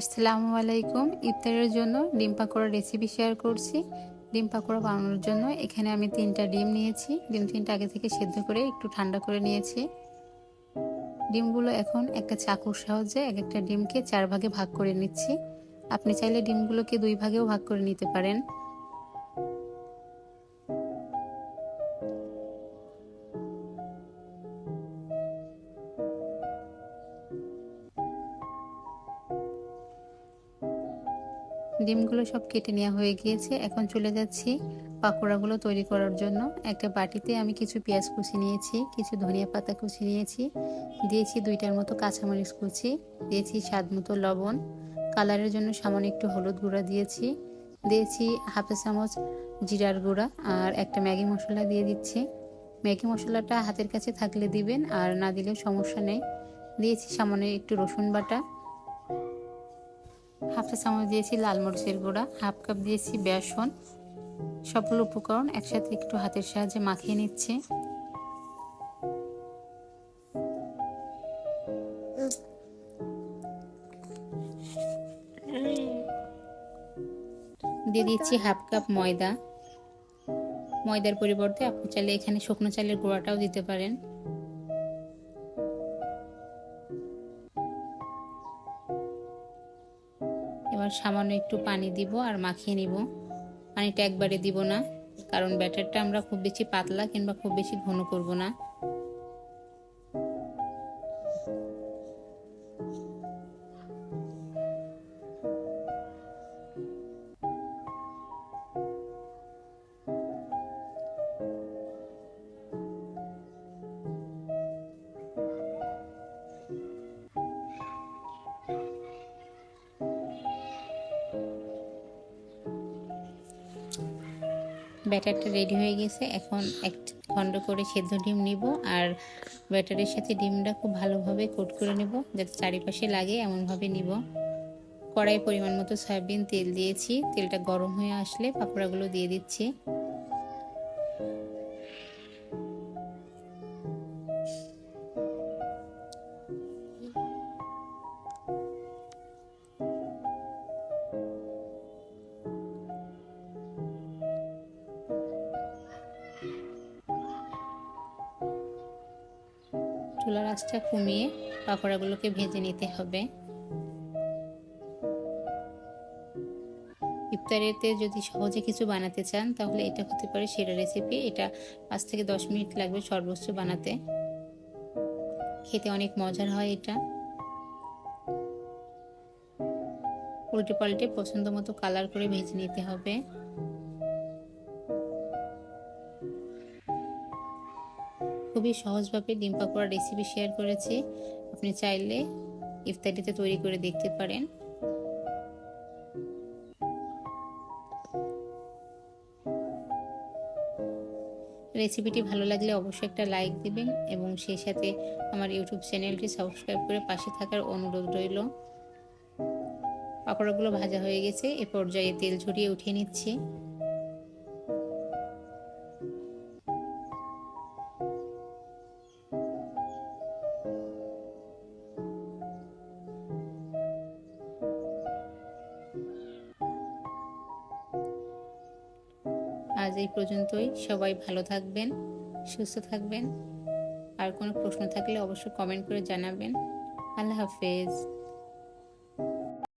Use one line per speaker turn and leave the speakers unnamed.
আসসালামু আলাইকুম। ইফতারের জন্য ডিম পাকোড়া রেসিপি শেয়ার করছি। ডিম পাকোড়া বানানোর জন্য এখানে আমি তিনটা ডিম নিয়েছি। ডিম তিনটা আগে থেকে সেদ্ধ করে একটু ঠান্ডা করে নিয়েছি। ডিমগুলো এখন একটা চাকুর সাহায্যে এক একটা ডিমকে চার ভাগে ভাগ করে নিচ্ছি। আপনি চাইলে ডিমগুলোকে দুই ভাগেও ভাগ করে নিতে পারেন। ডিমগুলো সব কেটে নেওয়া হয়ে গিয়েছে। এখন চলে যাচ্ছি পাকোড়াগুলো তৈরি করার জন্য। একটা বাটিতে আমি কিছু পেঁয়াজ কুচি নিয়েছি, কিছু ধনিয়া পাতা কুচি নিয়েছি, দিয়েছি দুইটার মতো কাঁচামরিচ কুচি, দিয়েছি স্বাদ মতো লবণ, কালারের জন্য সামান্য একটু হলুদ গুঁড়া দিয়েছি দিয়েছি হাফ চামচ জিরার গুঁড়া আর একটা ম্যাগি মশলা দিয়ে দিচ্ছি। ম্যাগি মশলাটা হাতের কাছে থাকলে দিবেন আর না দিলেও সমস্যা নেই। দিয়েছি সামান্য একটু রসুন বাটা হাফ চা চামচ দিয়েছি লাল মরিচের গুঁড়া, হাফ কাপ দিয়েছি বেসন। সবগুলো উপকরণ একসাথে একটু হাতের সাহায্যে মাখিয়ে নিচ্ছে। দিয়ে দিচ্ছি হাফ কাপ ময়দা। ময়দার পরিবর্তে আপনি চাইলে এখানে শুকনো চালের গুঁড়াটাও দিতে পারেন। এবার সামান্য একটু পানি দিব আর মাখিয়ে নিব। পানিটা একবারে দিব না, কারণ ব্যাটারটা আমরা খুব বেশি পাতলা কিংবা খুব বেশি ঘন করব না। ব্যাটারটা রেডি হয়ে গেছে। এখন এক খণ্ড করে সেদ্ধ ডিম নিব আর ব্যাটারের সাথে ডিমটা খুব ভালোভাবে কোট করে নেব যাতে চারিপাশে লাগে, এমনভাবে নিব। কড়াই পরিমাণ মতো সয়াবিন তেল দিয়েছি। তেলটা গরম হয়ে আসলে পাকোড়াগুলো দিয়ে দিচ্ছি। চুলার আঁচটা কমিয়ে পাকোড়াগুলোকে ভেজে নিতে হবে। ইফতারিতে যদি সহজে কিছু বানাতে চান, তাহলে এটা হতে পারে সেরা রেসিপি। এটা পাঁচ থেকে দশ মিনিট লাগবে সর্বোচ্চ বানাতে। খেতে অনেক মজার হয় এটা। উল্টে পাল্টে পছন্দ মতো কালার করে ভেজে নিতে হবে। খুবই সহজভাবে ডিম পাকোড়া রেসিপি শেয়ার করেছি। আপনি চাইলে ইফতারিতে তৈরি করে দেখতে পারেন। রেসিপিটি ভালো লাগলে অবশ্যই একটা লাইক দিবেন এবং সেই সাথে আমার ইউটিউব চ্যানেলটি সাবস্ক্রাইব করে পাশে থাকার অনুরোধ রইল। পাকোড়াগুলো ভাজা হয়ে গেছে, এ পর্যায়ে তেল ঝরিয়ে উঠিয়ে নিচ্ছি। আজ এই পর্যন্তই। সবাই ভালো থাকবেন, সুস্থ থাকবেন। আর কোনো প্রশ্ন থাকলে অবশ্যই কমেন্ট করে জানাবেন। আল্লাহ হাফেজ।